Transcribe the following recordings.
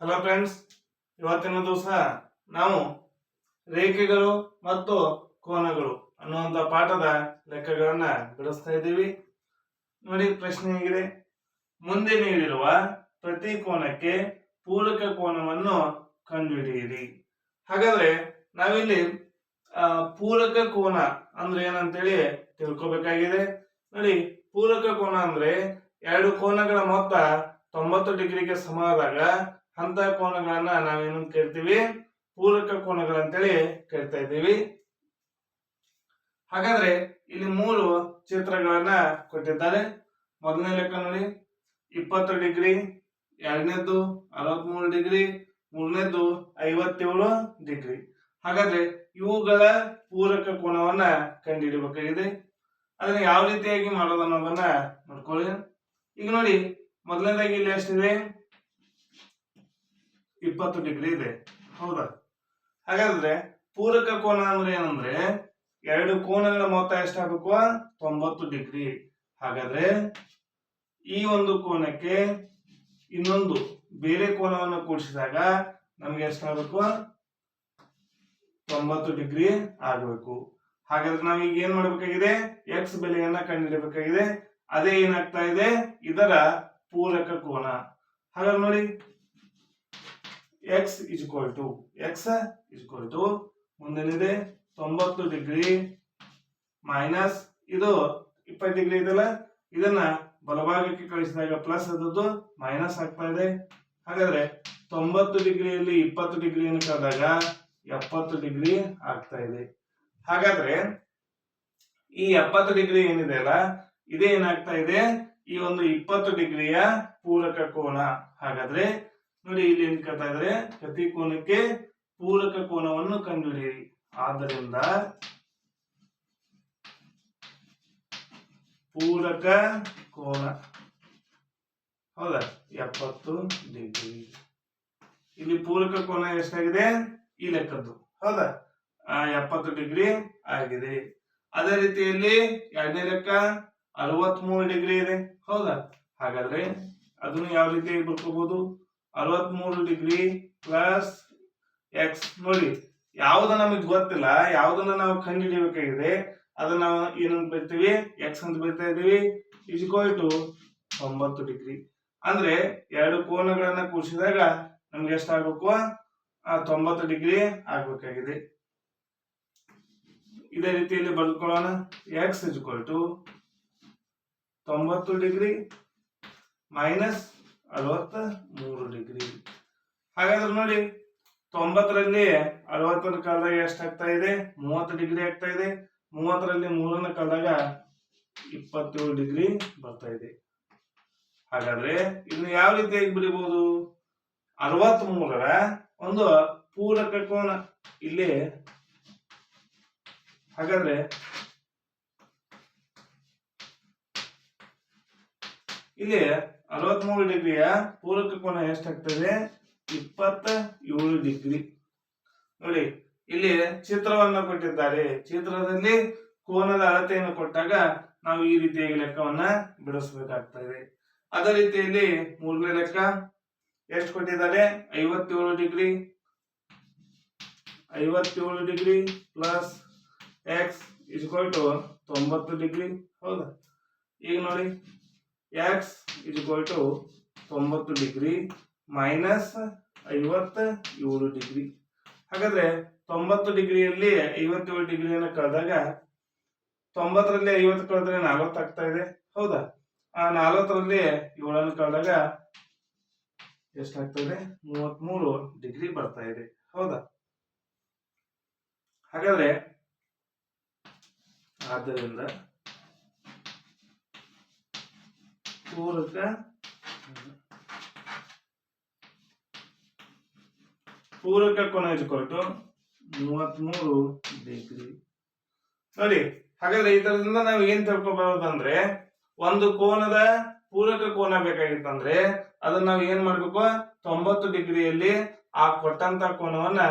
Hello friends ಇವತ್ತಿನ ದಿವಸ ನಾವು ರೇಖೆಗಳು ಮತ್ತು ಕೋನಗಳು ಅನ್ನುವಂಥ ಪಾಠದ ಲೆಕ್ಕಗಳನ್ನ ಬಿಡಿಸ್ತಾ ಇದ್ದೀವಿ. ನೋಡಿ ಪ್ರಶ್ನೆ ಹೇಗಿದೆ. ಮುಂದೆ ನೀಡಿರುವ ಪ್ರತಿ ಕೋನಕ್ಕೆ ಪೂರಕ ಕೋನವನ್ನು ಕಂಡುಹಿಡಿಯಿರಿ. ಹಾಗಾದ್ರೆ ನಾವಿಲ್ಲಿ ಪೂರಕ ಕೋನ ಅಂದ್ರೆ ಏನಂತೇಳಿ ತಿಳ್ಕೊಬೇಕಾಗಿದೆ. ನೋಡಿ, ಪೂರಕ ಕೋನ ಅಂದ್ರೆ ಎರಡು ಕೋನಗಳ ಮೊತ್ತ ತೊಂಬತ್ತು ಡಿಗ್ರಿಗೆ ಸಮ ಆದಾಗ ಅಂತ ಕೋನಗಳನ್ನ ನಾವೇನು ಕೇಳ್ತೀವಿ? ಪೂರಕ ಕೋನಗಳಂತೇಳಿ ಕೇಳ್ತಾ ಇದ್ದೀವಿ. ಹಾಗಾದ್ರೆ ಇಲ್ಲಿ ಮೂರು ಚಿತ್ರಗಳನ್ನ ಕೊಟ್ಟಿದ್ದಾರೆ. ಮೊದಲನೇ ಲೆಕ್ಕ ನೋಡಿ. ಇಪ್ಪತ್ತು ಡಿಗ್ರಿ, ಎರಡನೇದ್ದು ಅರವತ್ಮೂರು ಡಿಗ್ರಿ, ಮೂರನೇದ್ದು ಐವತ್ತೇಳು ಡಿಗ್ರಿ. ಹಾಗಾದ್ರೆ ಇವುಗಳ ಪೂರಕ ಕೋನವನ್ನ ಕಂಡುಹಿಡಿಯಬೇಕಾಗಿದೆ ಅದನ್ನ ಯಾವ ರೀತಿಯಾಗಿ ಮಾಡೋದು ಅನ್ನೋದನ್ನ ನೋಡ್ಕೊಳ್ಳಿ. ಈಗ ನೋಡಿ, ಮೊದಲನೇದಾಗಿ ಇಲ್ಲಿ ಎಷ್ಟಿದೆ? ಇಪ್ಪತ್ತು ಡಿಗ್ರಿ ಇದೆ. ಹೌದಾ? ಹಾಗಾದ್ರೆ ಪೂರಕ ಕೋನ ಅಂದ್ರೆ ಏನಂದ್ರೆ ಎರಡು ಕೋನಗಳ ಮೊತ್ತ ಎಷ್ಟಾಗಬೇಕು? ತೊಂಬತ್ತು ಡಿಗ್ರಿ. ಹಾಗಾದ್ರೆ ಈ ಒಂದು ಕೋನಕ್ಕೆ ಇನ್ನೊಂದು ಬೇರೆ ಕೋನವನ್ನು ಕೂಡಿಸಿದಾಗ ನಮ್ಗೆ ಎಷ್ಟಾಗಬೇಕು? ತೊಂಬತ್ತು ಡಿಗ್ರಿ ಆಗಬೇಕು. ಹಾಗಾದ್ರೆ ನಾವೀಗ ಏನ್ ಮಾಡ್ಬೇಕಾಗಿದೆ? ಎಕ್ಸ್ ಬೆಲೆಯನ್ನ ಕಂಡುಹಿಡಬೇಕಾಗಿದೆ ಅದೇ ಏನಾಗ್ತಾ ಇದೆ? ಇದರ ಪೂರಕ ಕೋನ. ಹಾಗಾದ್ರೆ ನೋಡಿ x is equal to x is equal to ಮುಂದೇನಿದೆ ತೊಂಬತ್ತು ಡಿಗ್ರಿ ಮೈನಸ್ ಇದು ಇಪ್ಪತ್ತು ಡಿಗ್ರಿ ಇದೆಲ್ಲ ಇದನ್ನ ಬಲಭಾಗಕ್ಕೆ ಕಳಿಸಿದಾಗ ಪ್ಲಸ್ ಅದದ್ದು ಮೈನಸ್ ಆಗ್ತಾ ಇದೆ. ಹಾಗಾದ್ರೆ ತೊಂಬತ್ತು ಡಿಗ್ರಿಯಲ್ಲಿ ಇಪ್ಪತ್ತು ಡಿಗ್ರಿಯನ್ನು ಕಳೆದಾಗ ಎಪ್ಪತ್ತು ಡಿಗ್ರಿ ಆಗ್ತಾ ಇದೆ. ಹಾಗಾದ್ರೆ ಈ ಎಪ್ಪತ್ತು ಡಿಗ್ರಿ ಏನಿದೆ ಅಲ್ಲ? ಇದೇ ಏನಾಗ್ತಾ ಇದೆ? ಈ ಒಂದು ಇಪ್ಪತ್ತು ಡಿಗ್ರಿಯ ಪೂರಕ ಕೋನ. ಹಾಗಾದ್ರೆ ನೋಡಿ ಇಲ್ಲಿ ಏನ್ ಕೇಳ್ತಾ ಇದ್ರೆ? ಪ್ರತಿ ಕೋನಕ್ಕೆ ಪೂರಕ ಕೋನವನ್ನು ಕಂಡುಹಿಡಿಯಿರಿ. ಆದ್ದರಿಂದ ಪೂರಕ ಕೋನ. ಹೌದಾ? ಎಪ್ಪತ್ತು ಡಿಗ್ರಿ ಇಲ್ಲಿ ಪೂರಕ ಕೋನ ಎಷ್ಟಾಗಿದೆ? ಈ ಲೆಕ್ಕದ್ದು. ಹೌದಾ? ಎಪ್ಪತ್ತು ಡಿಗ್ರಿ ಆಗಿದೆ. ಅದೇ ರೀತಿಯಲ್ಲಿ ಎರಡನೇ ಲೆಕ್ಕ ಅರವತ್ಮೂರು ಡಿಗ್ರಿ ಇದೆ. ಹೌದಾ? ಹಾಗಾದ್ರೆ ಅದನ್ನು ಯಾವ ರೀತಿಯಾಗಿ ಬರ್ಕೋಬಹುದು ಅರವತ್ಮೂರು ಡಿಗ್ರಿ ಪ್ಲಸ್ ಎಕ್ಸ್ ನೋಡಿ, ಯಾವ್ದು ನಮಗೆ ಗೊತ್ತಿಲ್ಲ, ಯಾವ್ದನ್ನ ನಾವು ಕಂಡುಹಿಡಿಯಬೇಕಾಗಿದೆ, ಅದನ್ನ ನಾವು ಏನಂತ ಬರಿತೀವಿ? ಎಕ್ಸ್ ಅಂತ ಬರಿತಾ ಇದೀವಿ ಇಸ್ಕೋಲ್ ಟು ತೊಂಬತ್ತು ಡಿಗ್ರಿ. ಅಂದ್ರೆ ಎರಡು ಕೋನಗಳನ್ನ ಕೂಡಿಸಿದಾಗ ನಮ್ಗೆ ಆ, ತೊಂಬತ್ತು ಡಿಗ್ರಿ ಆಗ್ಬೇಕಾಗಿದೆ. ಇದೇ ರೀತಿಯಲ್ಲಿ ಬರೆದುಕೊಳ್ಳೋಣ. ಎಕ್ಸ್ ಇಸ್ಕೋಲ್ ಟು ತೊಂಬತ್ತು ಡಿಗ್ರಿ ಮೈನಸ್ ಅರವತ್ತ ಮೂರು ಡಿಗ್ರಿ. ಹಾಗಾದ್ರೆ ನೋಡಿ, ತೊಂಬತ್ತರಲ್ಲಿ ಅರವತ್ತರ ಕಾಲದಾಗ ಎಷ್ಟಾಗ್ತಾ ಇದೆ? ಮೂವತ್ತು ಡಿಗ್ರಿ ಆಗ್ತಾ ಇದೆ. ಮೂವತ್ತರಲ್ಲಿ ಮೂರನ್ನ ಕಾಲದಾಗ ಇಪ್ಪತ್ತೇಳು ಡಿಗ್ರಿ ಬರ್ತಾ ಇದೆ. ಹಾಗಾದ್ರೆ ಇನ್ನು ಯಾವ ರೀತಿಯಾಗಿ ಬರೀಬಹುದು ಅರವತ್ತ್ ಮೂರರ ಒಂದು ಪೂರಕ ಕೋನ ಇಲ್ಲಿ. ಹಾಗಾದ್ರೆ ಇಲ್ಲಿ ಅರವತ್ಮೂರು ಡಿಗ್ರಿಯ ಪೂರಕ ಕೋನ ಎಷ್ಟಾಗ್ತದೆ? ಇಪ್ಪತ್ತ ಏಳು ಡಿಗ್ರಿ. ನೋಡಿ, ಇಲ್ಲಿ ಚಿತ್ರವನ್ನು ಕೊಟ್ಟಿದ್ದಾರೆ. ಚಿತ್ರದಲ್ಲಿ ಕೋನದ ಅಳತೆಯನ್ನು ಕೊಟ್ಟಾಗ ನಾವು ಈ ರೀತಿಯಾಗಿ ಲೆಕ್ಕವನ್ನ ಬಿಡಿಸಬೇಕಾಗ್ತದೆ ಅದೇ ರೀತಿಯಲ್ಲಿ ಮೂರನೇ ಲೆಕ್ಕ ಎಷ್ಟು ಕೊಟ್ಟಿದ್ದಾರೆ? ಐವತ್ತೇಳು ಡಿಗ್ರಿ. ಐವತ್ತೇಳು degree plus x is equal to ತೊಂಬತ್ತು ಡಿಗ್ರಿ. ಹೌದಾ? ಈಗ ನೋಡಿ. ಎಕ್ಸ್ ಇಸ್ಕೊಲ್ ಟು ತೊಂಬತ್ತು ಡಿಗ್ರಿ ಮೈನಸ್ ಐವತ್ತ ಏಳು ಡಿಗ್ರಿ. ಹಾಗಾದ್ರೆ ತೊಂಬತ್ತು ಡಿಗ್ರಿಯಲ್ಲಿ ಐವತ್ತೇಳು ಡಿಗ್ರಿಯನ್ನು ಕಳೆದಾಗ ತೊಂಬತ್ತರಲ್ಲಿ ಐವತ್ತು ಕಳೆದ್ರೆ ನಲವತ್ತು ಆಗ್ತಾ ಇದೆ. ಹೌದಾ? ಆ ನಲವತ್ತರಲ್ಲಿ ಏಳನ್ನು ಕಳೆದಾಗ ಎಷ್ಟಾಗ್ತಾ ಇದೆ? ಮೂವತ್ಮೂರು ಡಿಗ್ರಿ ಬರ್ತಾ ಇದೆ. ಹೌದಾ? ಹಾಗಾದ್ರೆ, ಆದ್ದರಿಂದ ಪೂರಕ ಪೂರಕ ಕೋನ ಇಟ್ಕೊಟ್ಟು ಮೂವತ್ಮೂರು ಡಿಗ್ರಿ. ನೋಡಿ, ಹಾಗಾದ್ರೆ ತರದಿಂದ ನಾವು ಏನ್ ತಿಳ್ಕೊಬಹುದಂದ್ರೆ ಒಂದು ಕೋನದ ಪೂರಕ ಕೋನ ಬೇಕಾಗಿತ್ತಂದ್ರೆ ಅದನ್ನ ನಾವು ಏನ್ ಮಾಡ್ಬೇಕು? ತೊಂಬತ್ತು ಡಿಗ್ರಿಯಲ್ಲಿ ಆ ಕೊಟ್ಟಂತ ಕೋನವನ್ನ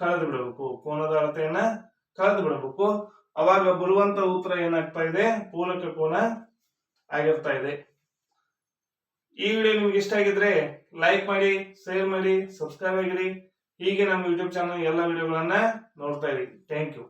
ಕಳೆದು ಬಿಡಬೇಕು. ಕೋನದ ಅಳತೆಯನ್ನ ಕಳೆದು ಬಿಡಬೇಕು. ಅವಾಗ ಬರುವಂತ ಉತ್ತರ ಏನಾಗ್ತಾ ಇದೆ? ಪೂರಕ ಕೋನ ಆಗಿರ್ತಾ ಇದೆ. ಈ ವಿಡಿಯೋ ನಿಮ್ಗೆ ಇಷ್ಟ ಆಗಿದ್ರೆ ಲೈಕ್ ಮಾಡಿ ಶೇರ್ ಮಾಡಿ ಸಬ್ಸ್ಕ್ರೈಬ್ ಆಗಿರಿ. ಹೀಗೆ ನಮ್ಮ ಯೂಟ್ಯೂಬ್ ಚಾನಲ್ ಎಲ್ಲ ವಿಡಿಯೋಗಳನ್ನ ನೋಡ್ತಾ ಇರಿ. Thank you